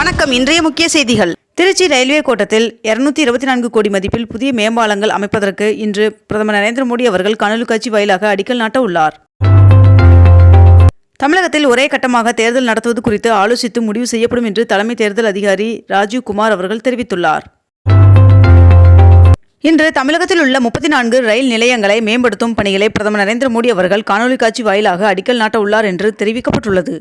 வணக்கம். இன்றைய முக்கிய செய்திகள். திருச்சி ரயில்வே கோட்டத்தில் இருநூத்தி இருபத்தி நான்கு கோடி மதிப்பில் புதிய மேம்பாலங்கள் அமைப்பதற்கு இன்று பிரதமர் நரேந்திர மோடி அவர்கள் காணொலி காட்சி வாயிலாக அடிக்கல் நாட்ட உள்ளார் தமிழகத்தில் ஒரே கட்டமாக தேர்தல் நடத்துவது குறித்து ஆலோசித்து முடிவு செய்யப்படும் என்று தலைமை தேர்தல் அதிகாரி ராஜீவ் குமார் அவர்கள் தெரிவித்துள்ளார். இன்று தமிழகத்தில் உள்ள முப்பத்தி நான்கு ரயில் நிலையங்களை மேம்படுத்தும் பணிகளை பிரதமர் நரேந்திர மோடி அவர்கள் காணொலி காட்சி வாயிலாக அடிக்கல் நாட்ட உள்ளார் என்று தெரிவிக்கப்பட்டுள்ளது.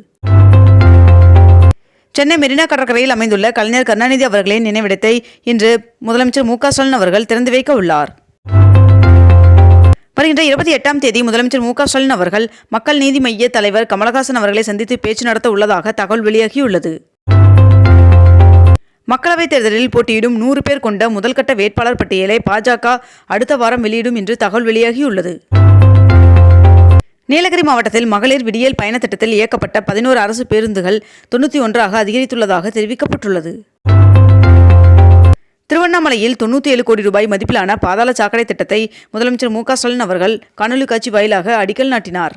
சென்னை மெரினா கடற்கரையில் அமைந்துள்ள கலைஞர் கருணாநிதி அவர்களின் நினைவிடத்தை இன்று முதலமைச்சர் மு ஸ்டாலின் அவர்கள் திறந்து வைக்க உள்ளார். வருகின்ற இருபத்தி எட்டாம் தேதி முதலமைச்சர் மு ஸ்டாலின் அவர்கள் மக்கள் நீதி மைய தலைவர் கமலஹாசன் அவர்களை சந்தித்து பேச்சு நடத்த உள்ளதாக தகவல் வெளியாகியுள்ளது. மக்களவைத் தேர்தலில் போட்டியிடும் நூறு பேர் கொண்ட முதல்கட்ட வேட்பாளர் பட்டியலை பாஜக அடுத்த வாரம் வெளியிடும் என்று தகவல் வெளியாகியுள்ளது. நீலகிரி மாவட்டத்தில் மகளிர் விடியல் பயண திட்டத்தில் இயக்கப்பட்ட பதினோரு அரசு பேருந்துகள் தொண்ணூற்றி ஒன்றாக அதிகரித்துள்ளதாக தெரிவிக்கப்பட்டுள்ளது. திருவண்ணாமலையில் தொண்ணூற்றி ஏழு கோடி ரூபாய் மதிப்பிலான பாதாள சாக்கடை திட்டத்தை முதலமைச்சர் மு ஸ்டாலின் அவர்கள் காணொலி காட்சி வாயிலாக அடிக்கல் நாட்டினார்.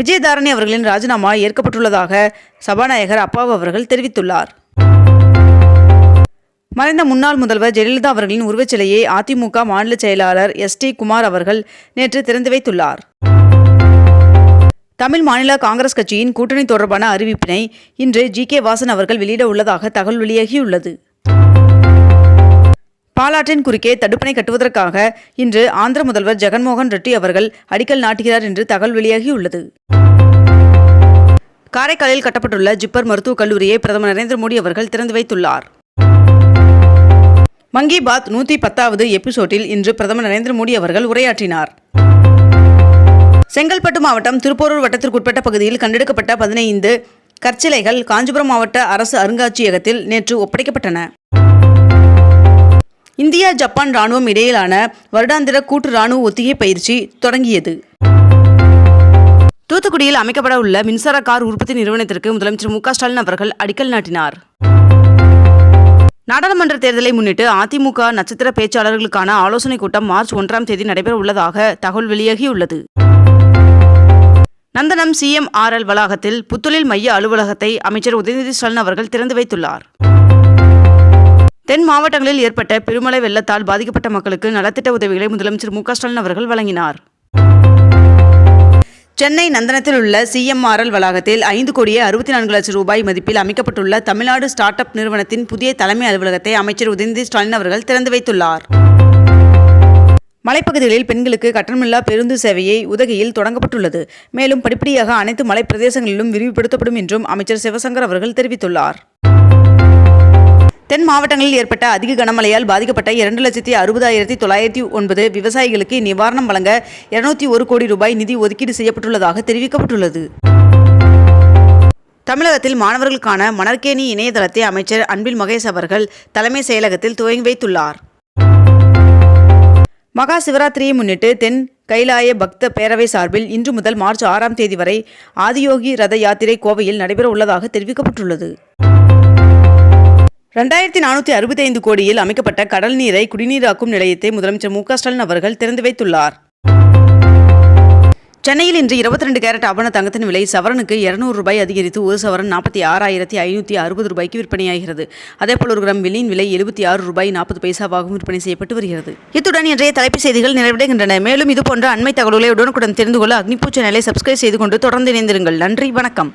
விஜயதாரணி அவர்களின் ராஜினாமா ஏற்கப்பட்டுள்ளதாக சபாநாயகர் அப்பாவு அவர்கள் தெரிவித்துள்ளார். மறைந்த முன்னாள் முதல்வர் ஜெயலலிதா அவர்களின் உருவச்சிலையை அதிமுக மாநில செயலாளர் எஸ் டி குமார் அவர்கள் நேற்று திறந்து வைத்துள்ளார். தமிழ் மாநில காங்கிரஸ் கட்சியின் கூட்டணி தொடர்பான அறிவிப்பினை இன்று ஜி கே வாசன் அவர்கள் வெளியிட உள்ளதாக தகவல் வெளியாகியுள்ளது. பாலாற்றின் குறுக்கே தடுப்பணை கட்டுவதற்காக இன்று ஆந்திர முதல்வர் ஜெகன்மோகன் ரெட்டி அவர்கள் அடிக்கல் நாட்டுகிறார் என்று தகவல் வெளியாகியுள்ளது. காரைக்காலில் கட்டப்பட்டுள்ள ஜிப்பர் மருத்துவக் கல்லூரியை பிரதமர் நரேந்திர மோடி அவர்கள் திறந்து வைத்துள்ளார். மங்கி பாத் நூற்றி பத்தாவது எபிசோட்டில் இன்று பிரதமர் நரேந்திர மோடி அவர்கள் உரையாற்றினார். செங்கல்பட்டு மாவட்டம் திருப்போரூர் வட்டத்திற்குட்பட்ட பகுதியில் கண்டெடுக்கப்பட்ட பதினைந்து கற்சிலைகள் காஞ்சிபுரம் மாவட்ட அரசு அருங்காட்சியகத்தில் நேற்று ஒப்படைக்கப்பட்டன. இந்தியா ஜப்பான் ராணுவம் இடையிலான வருடாந்திர கூட்டு ராணுவ ஒத்திகை பயிற்சி தொடங்கியது. தூத்துக்குடியில் அமைக்கப்பட உள்ள மின்சார கார் உற்பத்தி நிறுவனத்திற்கு முதலமைச்சர் மு க ஸ்டாலின் அவர்கள் அடிக்கல் நாட்டினார். நாடாளுமன்ற தேர்தலை முன்னிட்டு அதிமுக நட்சத்திர பேச்சாளர்களுக்கான ஆலோசனைக் கூட்டம் மார்ச் ஒன்றாம் தேதி நடைபெற உள்ளதாக தகவல் வெளியாகியுள்ளது. நந்தனம் சிஎம்ஆர்எல் வளாகத்தில் புத்தொழில் மைய அலுவலகத்தை அமைச்சர் உதயநிதி ஸ்டாலின் அவர்கள் திறந்து வைத்துள்ளார். தென் மாவட்டங்களில் ஏற்பட்ட பெருமழை வெள்ளத்தால் பாதிக்கப்பட்ட மக்களுக்கு நலத்திட்ட உதவிகளை முதலமைச்சர் மு க ஸ்டாலின் அவர்கள் வழங்கினார். சென்னை நந்தனத்தில் உள்ள சிஎம்ஆர்எல் வளாகத்தில் ஐந்து கோடியே அறுபத்தி நான்கு லட்சம் ரூபாய் மதிப்பில் அமைக்கப்பட்டுள்ள தமிழ்நாடு ஸ்டார்ட் அப் நிறுவனத்தின் புதிய தலைமை அலுவலகத்தை அமைச்சர் உதயநிதி ஸ்டாலின் அவர்கள் திறந்து வைத்துள்ளார். மலைப்பகுதிகளில் பெண்களுக்கு கட்டணமில்லா பேருந்து சேவையை உதகையில் தொடங்கப்பட்டுள்ளது. மேலும் படிப்படியாக அனைத்து மலைப்பிரதேசங்களிலும் விரிவுபடுத்தப்படும் என்றும் அமைச்சர் சிவசங்கர் அவர்கள் தெரிவித்துள்ளார். தென் மாவட்டங்களில் ஏற்பட்ட அதிக கனமழையால் பாதிக்கப்பட்ட இரண்டு லட்சத்தி அறுபதாயிரத்தி தொள்ளாயிரத்தி ஒன்பது விவசாயிகளுக்கு நிவாரணம் வழங்க இருநூத்தி ஒரு கோடி ரூபாய் நிதி ஒதுக்கீடு செய்யப்பட்டுள்ளதாக தெரிவிக்கப்பட்டுள்ளது. தமிழகத்தில் மாணவர்களுக்கான மணற்கேணி இணையதளத்தை அமைச்சர் அன்பில் மகேஷ் அவர்கள் தலைமை செயலகத்தில் துவங்கி வைத்துள்ளார். மகா சிவராத்திரியை முன்னிட்டு தென் கைலாய பக்த பேரவை சார்பில் இன்று முதல் மார்ச் ஆறாம் தேதி வரை ஆதியோகி ரத யாத்திரை கோவையில் நடைபெற உள்ளதாக தெரிவிக்கப்பட்டுள்ளது. ரெண்டாயிரத்தி நானூற்றி அறுபத்தைந்து கோடியில் அமைக்கப்பட்ட கடல் நீரை குடிநீராக்கும் நிலையத்தை முதலமைச்சர் மு ஸ்டாலின் அவர்கள் திறந்து வைத்துள்ளார். சென்னையில் இன்று இருபத்தி ரெண்டு கேரட் ஆபண தங்கத்தின் விலை சவரனுக்கு இருநூறு ரூபாய் அதிகரித்து ஒரு சவரன் நாற்பத்தி ஆறாயிரத்தி ஐநூற்றி அறுபது ரூபாய்க்கு விற்பனையாகிறது. அதேபோல் ஒரு கிராம் வெள்ளியின் விலை எழுபத்தி ஆறு ரூபாய் நாற்பது பைசாவாகவும் விற்பனை செய்யப்பட்டு வருகிறது. இத்துடன் இன்றைய தலைப்புச் செய்திகள் நிறைவடைகின்றன. மேலும் இதுபோன்ற அண்மை தகவல்களை உடனுக்குடன் தெரிந்து கொள்ள அக்னிபூ சேனலை சப்ஸ்கிரைப் செய்து கொண்டு தொடர்ந்து இணைந்திருங்கள். நன்றி வணக்கம்.